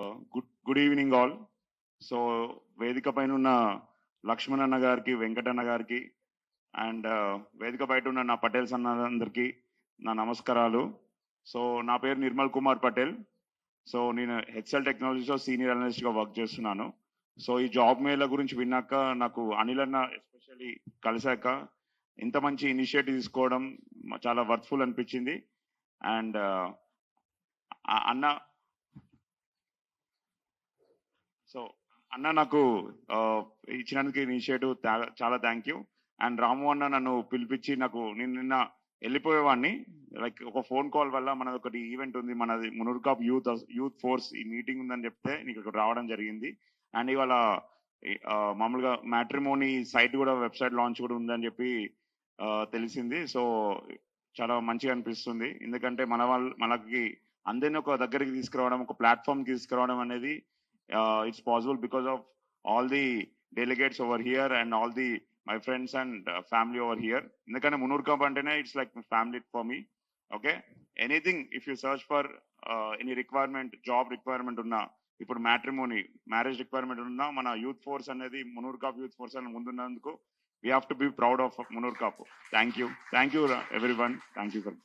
Good good evening all. So వేదిక పైన ఉన్న లక్ష్మణ్ అన్న గారికి వెంకటన్న గారికి అండ్ వేదిక బయట ఉన్న నా పటేల్స్ అన్నదందరికీ నా నమస్కారాలు. సో నా పేరు నిర్మల్ కుమార్ పటేల్. సో నేను హెచ్ఎల్ టెక్నాలజీలో సీనియర్ అనలిస్ట్గా వర్క్ చేస్తున్నాను. సో ఈ జాబ్ మేళ గురించి విన్నాక నాకు అనిల్ అన్న ఎస్పెషల్లీ కలిశాక ఇంత మంచి ఇనిషియేటివ్ తీసుకోవడం చాలా వర్త్ఫుల్ అనిపించింది. అండ్ అన్న సో అన్న నాకు ఇచ్చినందుకు ఇనిషియేటివ్ చాలా థ్యాంక్ యూ. అండ్ రాము అన్న నన్ను పిలిపించి నాకు నేను నిన్న వెళ్ళిపోయేవాడిని. లైక్ ఒక ఫోన్ కాల్ వల్ల మనది ఒకటి ఈవెంట్ ఉంది మనది మునుర్కాప్ యూత్ యూత్ ఫోర్స్ ఈ మీటింగ్ ఉందని చెప్తే నీకు ఇక్కడ రావడం జరిగింది. అండ్ ఇవాళ మామూలుగా మ్యాట్రిమోనీ సైట్ కూడా వెబ్సైట్ లాంచ్ కూడా ఉందని చెప్పి తెలిసింది. సో చాలా మంచిగా అనిపిస్తుంది. ఎందుకంటే మన వాళ్ళు మనకి అందరిని ఒక దగ్గరికి తీసుకురావడం ఒక ప్లాట్ఫామ్ తీసుకురావడం అనేది it's possible because of all the delegates over here and all the my friends and family over here ఎందుకంటే మునూర్ కప్ అంటేనే it's like family for me okay anything if you search for any requirement job requirement ఉన్నా ఇప్పుడు matrimony marriage requirement ఉన్నా మన youth force అనేది Munur cap youth force అని ముందున్నందుకు we have to be proud of Munnur Kap. Thank you thank you everyone thank you for